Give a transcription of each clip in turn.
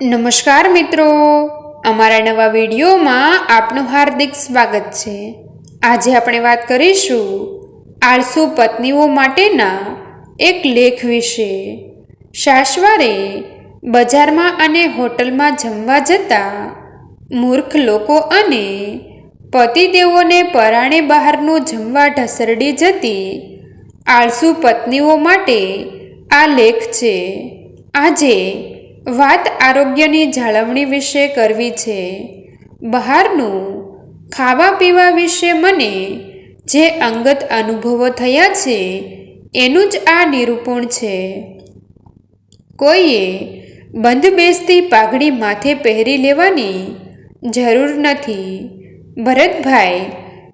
નમસ્કાર મિત્રો. અમારા નવા વિડીયોમાં આપનું હાર્દિક સ્વાગત છે. આજે આપણે વાત કરીશું આળસુ પત્નીઓ માટેના એક લેખ વિશે. શાશ્વારે બજારમાં અને હોટલમાં જમવા જતા મૂર્ખ લોકો અને પતિદેવોને પરાણે બહારનું જમવા ઢસરડી જતી આળસુ પત્નીઓ માટે આ લેખ છે. આજે વાત આરોગ્યની જાળવણી વિશે કરવી છે. બહારનું ખાવા પીવા વિશે મને જે અંગત અનુભવો થયા છે, એનું જ આ નિરૂપણ છે. કોઈએ બંધ બેસતી પાઘડી માથે પહેરી લેવાની જરૂર નથી. ભરતભાઈ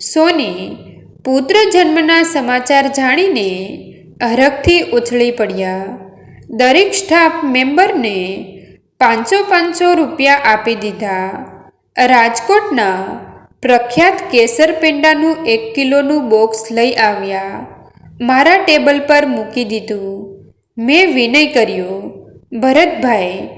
સોને પુત્ર જન્મના સમાચાર જાણીને હરખથી ઉછળી પડ્યા. દરેક સ્ટાફ મેમ્બરને પાંચસો પાંચસો રૂપિયા આપી દીધા. રાજકોટના પ્રખ્યાત કેસર પેંડાનું એક કિલોનું બોક્સ લઈ આવ્યા. મારા ટેબલ પર મૂકી દીધું. મેં વિનય કર્યો, ભરતભાઈ,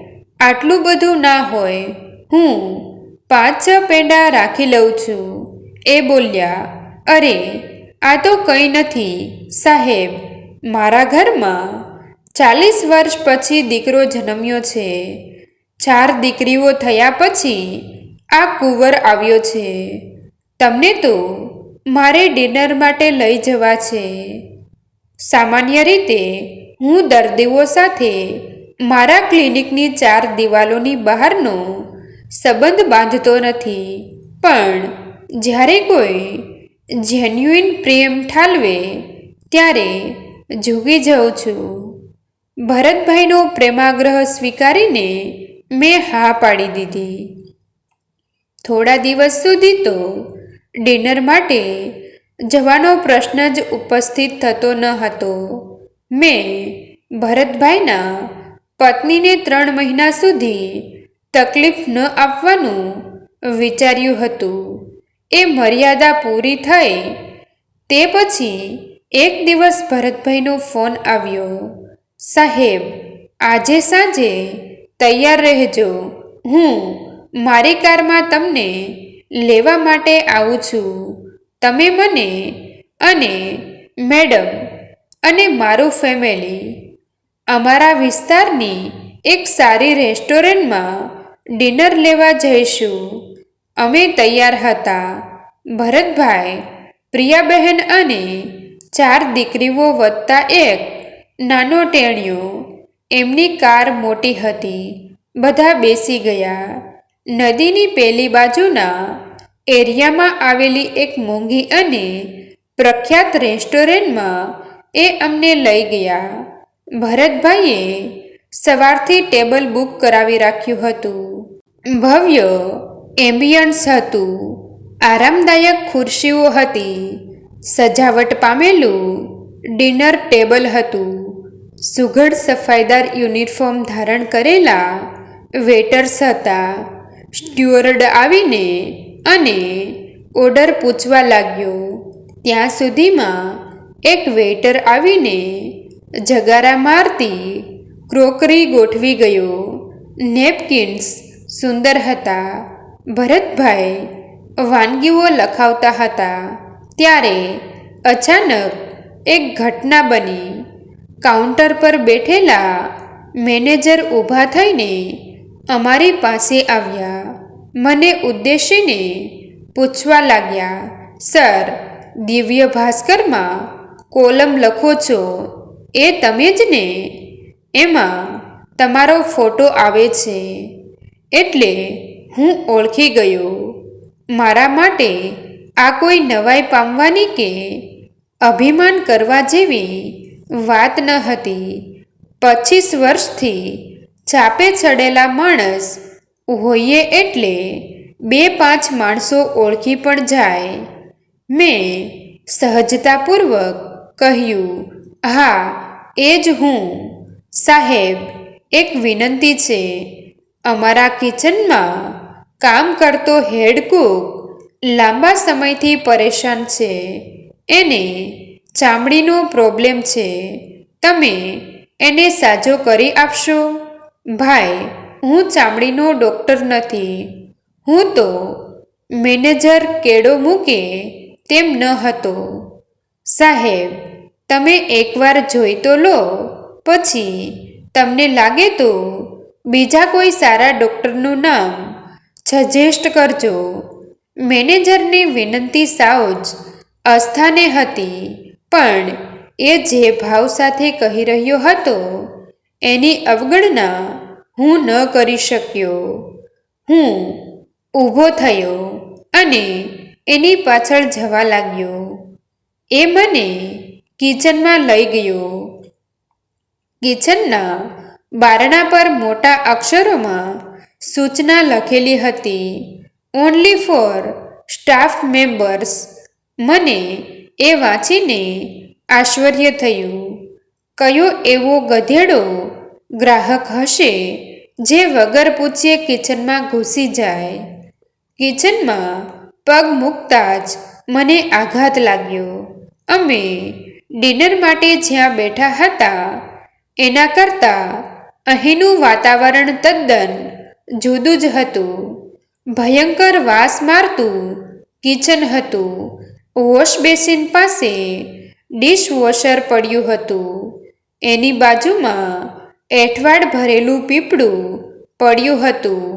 આટલું બધું ના હોય. હું પાંચ છ પેંડા રાખી લઉં છું. એ બોલ્યા, અરે, આ તો કંઈ નથી. સાહેબ, મારા ઘરમાં ચાલીસ વર્ષ પછી દીકરો જન્મ્યો છે. ચાર દીકરીઓ થયા પછી આ કુંવર આવ્યો છે. તમને તો મારે ડિનર માટે લઈ જવા છે. સામાન્ય રીતે હું દર્દીઓ સાથે મારા ક્લિનિકની ચાર દિવાલોની બહારનો સંબંધ બાંધતો નથી. પણ જ્યારે કોઈ જેન્યુઇન પ્રેમ ઠાલવે, ત્યારે ઝૂકી જાઉં છું. ભરતભાઈનો પ્રેમાગ્રહ સ્વીકારીને મેં હા પાડી દીધી. થોડા દિવસ સુધી તો ડિનર માટે જવાનો પ્રશ્ન જ ઉપસ્થિત થતો ન હતો. મેં ભરતભાઈના પત્નીને ત્રણ મહિના સુધી તકલીફ ન આપવાનું વિચાર્યું હતું. એ મર્યાદા પૂરી થઈ તે પછી એક દિવસ ભરતભાઈનો ફોન આવ્યો. સાહેબ, આજે સાંજે તૈયાર રહેજો. હું મારી કારમાં તમને લેવા માટે આવું છું. તમે મને અને મેડમ અને મારું ફેમિલી અમારા વિસ્તારની એક સારી રેસ્ટોરન્ટમાં ડિનર લેવા જઈશું. અમે તૈયાર હતા. ભરતભાઈ, પ્રિયાબહેન અને ચાર દીકરીઓ વત્તા એક નાનો ટેણિયો એમની કાર મોટી હતી. બધા બેસી ગયા. નદીની પેલી બાજુના એરિયામાં આવેલી એક મોંઘી અને પ્રખ્યાત રેસ્ટોરન્ટમાં એ અમને લઈ ગયા. ભરતભાઈએ સવારથી ટેબલ બુક કરાવી રાખ્યું હતું. ભવ્ય એમ્બિયન્સ હતું. આરામદાયક ખુરશીઓ હતી. સજાવટ પામેલું ડિનર ટેબલ હતું. સુઘડ સફાઈદાર યુનિફોર્મ ધારણ કરેલા વેટર્સ હતા. સ્ટ્યુઅર્ડ આવીને અને ઓર્ડર પૂછવા લાગ્યો. ત્યાં સુધીમાં એક વેઇટર આવીને જગારા મારતી ક્રોકરી ગોઠવી ગયો. નેપકિન્સ સુંદર હતા. ભરતભાઈ વાનગીઓ લખાવતા હતા. ત્યારે અચાનક એક ઘટના બની. કાઉન્ટર પર બેઠેલા મેનેજર ઊભા થઈને અમારી પાસે આવ્યા. મને ઉદ્દેશીને પૂછવા લાગ્યા, સર દિવ્ય ભાસ્કરમાં કોલમ લખો છો? એ તમે જ ને? એમાં તમારો ફોટો આવે છે. એટલે હું ઓળખી ગયો. મારા માટે આ કોઈ નવાઈ પામવાની કે અભિમાન કરવા જેવી વાત ન હતી. પચીસ વર્ષથી ચાપે ચડેલા માણસ હોઈએ એટલે બે પાંચ માણસો ઓળખી પણ જાય. મેં સહજતાપૂર્વક કહ્યું, હા, એ જ હું. સાહેબ, એક વિનંતી છે. અમારા કિચનમાં કામ કરતો હેડ કુક લાંબા સમયથી પરેશાન છે. એને ચામડીનો પ્રોબ્લેમ છે. તમે એને સાજો કરી આપશો. ભાઈ, હું ચામડીનો ડૉક્ટર નથી. હું તો મેનેજર કેડો મૂકે તેમ ન હતો. સાહેબ, તમે એકવાર જોઈ તો લો. પછી તમને લાગે તો બીજા કોઈ સારા ડૉક્ટરનું નામ સજેસ્ટ કરજો. મેનેજરની વિનંતી સાવ જ અસ્થાને હતી. પણ એ જે ભાવ સાથે કહી રહ્યો હતો, એની અવગણના હું ન કરી શક્યો. હું ઊભો થયો અને એની પાછળ જવા લાગ્યો. એ મને કિચનમાં લઈ ગયો. કિચનના બારણા પર મોટા અક્ષરોમાં સૂચના લખેલી હતી ઓનલી ફોર સ્ટાફ મેમ્બર્સ મને એ વાંચીને આશ્ચર્ય થયું. કયો એવો ગધેડો ગ્રાહક હશે જે વગર પૂછીએ કિચનમાં ઘૂસી જાય. કિચનમાં પગ મૂકતા જ મને આઘાત લાગ્યો. અમે ડિનર માટે જ્યાં બેઠા હતા, એના કરતાં અહીંનું વાતાવરણ તદ્દન જુદું જ હતું. ભયંકર વાસ મારતું કિચન હતું. વોશ બેસિન પાસે ડિશવોશર પડ્યું હતું. એની બાજુમાં એઠવાડ ભરેલું પીપળું પડ્યું હતું.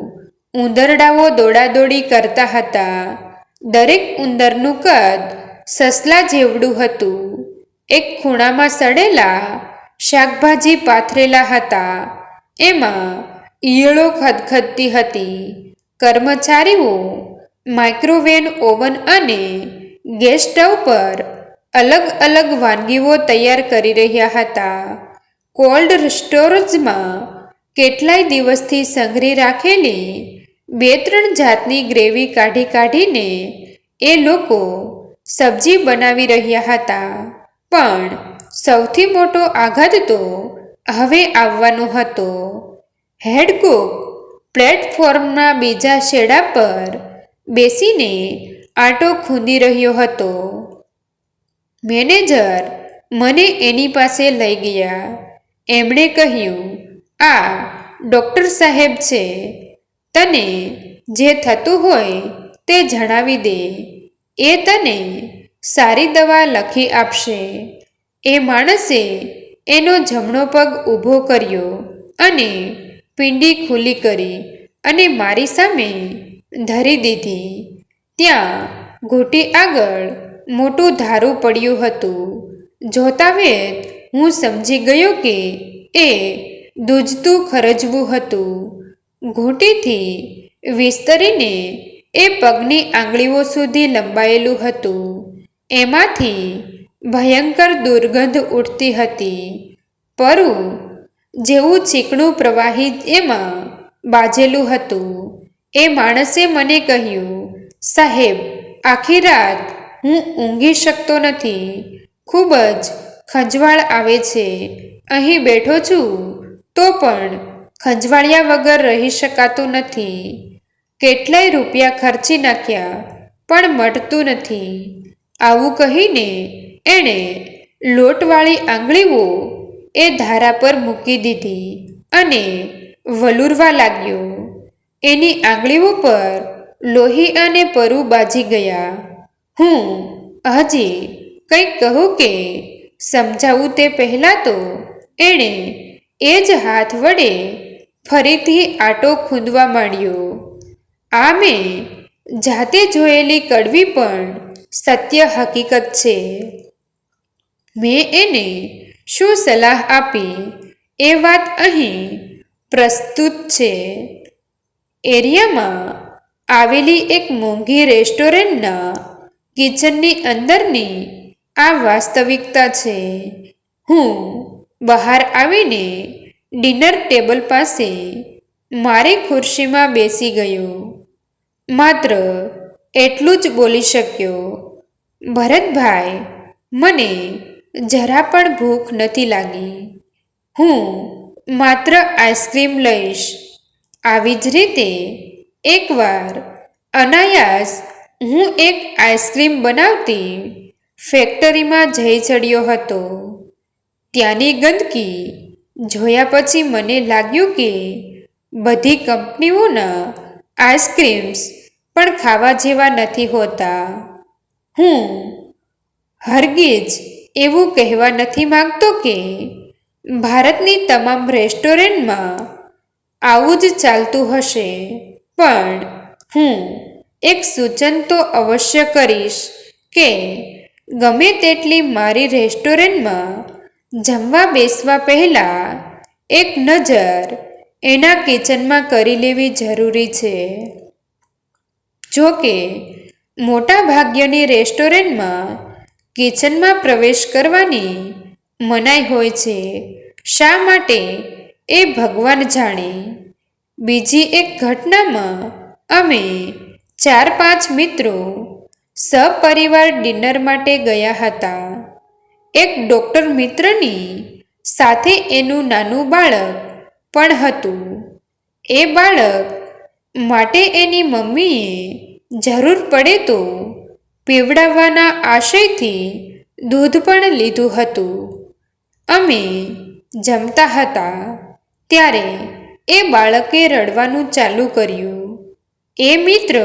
ઉંદરડાઓ દોડાદોડી કરતા હતા. દરેક ઉંદરનું કદ સસલા જેવડું હતું. એક ખૂણામાં સડેલા શાકભાજી પાથરેલા હતા. એમાં ઈયળો ખદખદતી હતી. કર્મચારીઓ માઇક્રોવેવ ઓવન અને ગેસ સ્ટવ પર અલગ અલગ વાનગીઓ તૈયાર કરી રહ્યા હતા. કોલ્ડ સ્ટોરેજમાં કેટલાય દિવસથી સંઘરી રાખેલી બે ત્રણ જાતની ગ્રેવી કાઢી કાઢીને એ લોકો સબ્જી બનાવી રહ્યા હતા. પણ સૌથી મોટો આઘાત તો હવે આવવાનો હતો. હેડકુક પ્લેટફોર્મના બીજા શેડા પર બેસીને આટો ખૂંદી રહ્યો હતો. મેનેજર મને એની પાસે લઈ ગયા. એમણે કહ્યું, આ ડૉક્ટર સાહેબ છે. તને જે થતું હોય તે જણાવી દે. એ તને સારી દવા લખી આપશે. એ માણસે એનો જમણો પગ ઊભો કર્યો અને પિંડી ખુલ્લી કરી અને મારી સામે ધરી દીધી. ત્યાં ઘૂંટી આગળ મોટું ધારું પડ્યું હતું. જોતા વેત હું સમજી ગયો કે એ દૂજતું ખરજવું હતું. ઘૂંટીથી વિસ્તરીને એ પગની આંગળીઓ સુધી લંબાયેલું હતું. એમાંથી ભયંકર દુર્ગંધ ઉઠતી હતી. પરું જેવું ચીકણું પ્રવાહી એમાં બાજેલું હતું. એ માણસે મને કહ્યું સાહેબ, આખી રાત હું ઊંઘી શકતો નથી. ખૂબ જ ખંજવાળ આવે છે. અહીં બેઠો છું, તો પણ ખંજવાળ્યા વગર રહી શકાતું નથી. કેટલાય રૂપિયા ખર્ચી નાખ્યા, પણ મટતું નથી. આવું કહીને એણે લોટવાળી આંગળીઓ એ ધારા પર મૂકી દીધી અને વલુરવા લાગ્યો. એની આંગળીઓ પર લોહી અને પરુ બાજી ગયા. હું, હજી, કંઈક કહું કે, સમજાવું તે પહેલાં તો એણે એ જ હાથ વડે ફરીથી આટો ખૂંદવા માંડ્યો. આ મેં જાતે જોયેલી કડવી પણ સત્ય હકીકત છે. મેં એને શું સલાહ આપી એ વાત અહીં પ્રસ્તુત છે. એરિયામાં આવેલી એક મોંઘી રેસ્ટોરન્ટના કિચનની અંદરની આ વાસ્તવિકતા છે. હું બહાર આવીને ડિનર ટેબલ પાસે મારી ખુરશીમાં બેસી ગયો. માત્ર એટલું જ બોલી શક્યો, ભરતભાઈ, મને જરા પણ ભૂખ નથી લાગી. હું માત્ર આઈસ્ક્રીમ લઈશ. આવી જ રીતે એકવાર અનાયાસ હું એક આઈસ્ક્રીમ બનાવતી ફેક્ટરીમાં જઈ ચડ્યો હતો. ત્યાંની ગંદકી જોયા પછી મને લાગ્યું કે બધી કંપનીઓના આઈસ્ક્રીમ્સ પણ ખાવા જેવા નથી હોતા. હું હરગીજ એવું કહેવા નથી માંગતો કે ભારતની તમામ રેસ્ટોરન્ટમાં આવું જ ચાલતું હશે. પણ હું એક સૂચન તો અવશ્ય કરીશ કે ગમે તેટલી મારી રેસ્ટોરન્ટમાં જમવા બેસવા પહેલાં એક નજર એના કિચનમાં કરી લેવી જરૂરી છે. જો કે, મોટા ભાગ્યની રેસ્ટોરન્ટમાં કિચનમાં પ્રવેશ કરવાની મનાઈ હોય છે, શા માટે એ ભગવાન જાણે? બીજી એક ઘટનામાં અમે ચાર પાંચ મિત્રો સપરિવાર ડિનર માટે ગયા હતા. એક ડૉક્ટર મિત્રની સાથે એનું નાનું બાળક પણ હતું. એ બાળક માટે એની મમ્મીએ જરૂર પડે તો પીવડાવવાના આશયથી દૂધ પણ લીધું હતું. અમે જમતા હતા ત્યારે એ બાળકે રડવાનું ચાલુ કર્યું. એ મિત્ર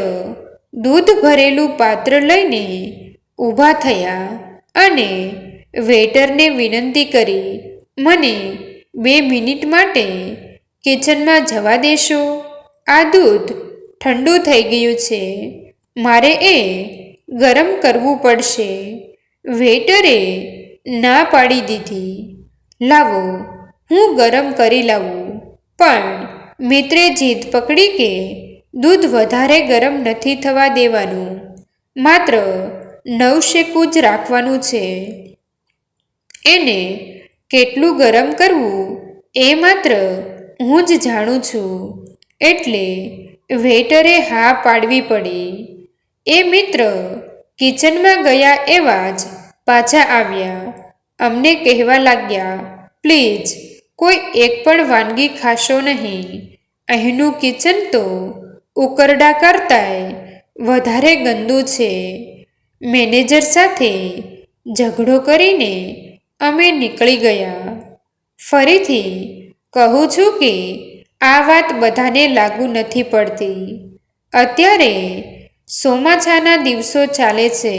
દૂધ ભરેલું પાત્ર લઈને ઊભા થયા અને વેટરને વિનંતી કરી, મને બે મિનિટ માટે કિચનમાં જવા દેશો. આ દૂધ ઠંડુ થઈ ગયું છે. મારે એ ગરમ કરવું પડશે. વેટરે ના પાડી દીધી. લાવો, હું ગરમ કરી લાવું. પણ મિત્રે જીદ પકડી કે દૂધ વધારે ગરમ નથી થવા દેવાનું. માત્ર નવશેકું જ રાખવાનું છે. એને કેટલું ગરમ કરવું એ માત્ર હું જ જાણું છું. એટલે વેટરે હા પાડવી પડી. એ મિત્ર કિચનમાં ગયા એવા જ પાછા આવ્યા. અમને કહેવા લાગ્યા, પ્લીઝ કોઈ એક પણ વાનગી ખાશો નહીં. અહીંનું કિચન તો ઉકરડા કરતાંય વધારે ગંદુ છે. મેનેજર સાથે ઝઘડો કરીને અમે નીકળી ગયા. ફરીથી કહું છું કે આ વાત બધાને લાગુ નથી પડતી. અત્યારે ચોમાસાના દિવસો ચાલે છે.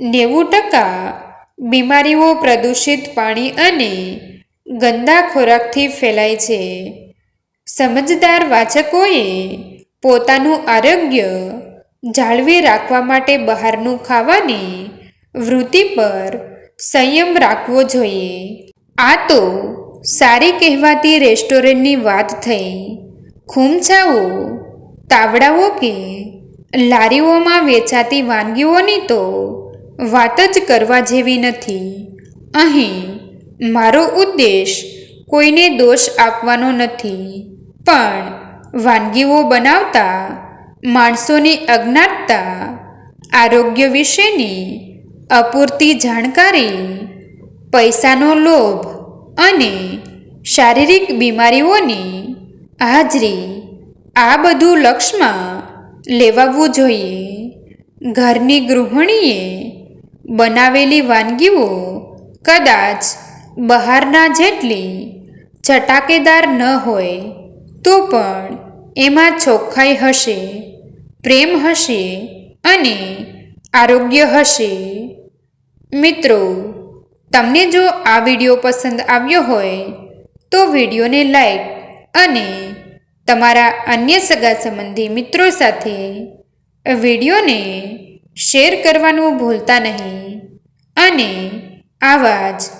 નેવું ટકા બીમારીઓ પ્રદૂષિત પાણી અને ગંદા ખોરાકથી ફેલાય છે. સમજદાર વાચકોએ પોતાનું આરોગ્ય જાળવી રાખવા માટે બહારનું ખાવાની વૃત્તિ પર સંયમ રાખવો જોઈએ. આ તો સારી કહેવાતી રેસ્ટોરન્ટની વાત થઈ. ખૂમછાઓ, તાવડાઓ કે લારીઓમાં વેચાતી વાનગીઓની તો વાત જ કરવા જેવી નથી. અહીં મારો ઉદ્દેશ કોઈને દોષ આપવાનો નથી. પણ વાનગીઓ બનાવતા, માણસોની અજ્ઞાતતા, આરોગ્ય વિશેની અપૂરતી જાણકારી, પૈસાનો લોભ અને શારીરિક બીમારીઓની હાજરી, આ બધું લક્ષમાં લેવાવું જોઈએ. ઘરની ગૃહિણીએ બનાવેલી વાનગીઓ કદાચ બહારના જેટલી ચટાકેદાર ન હોય, તો પણ એમાં ચોખ્ખાઈ હશે, પ્રેમ હશે અને આરોગ્ય હશે. મિત્રો, તમને જો આ વીડિયો પસંદ આવ્યો હોય, તો વિડીયોને લાઈક અને તમારા અન્ય સગા સંબંધી મિત્રો સાથે વિડીયોને શેર કરવાનું ભૂલતા નહીં. અને આવા જ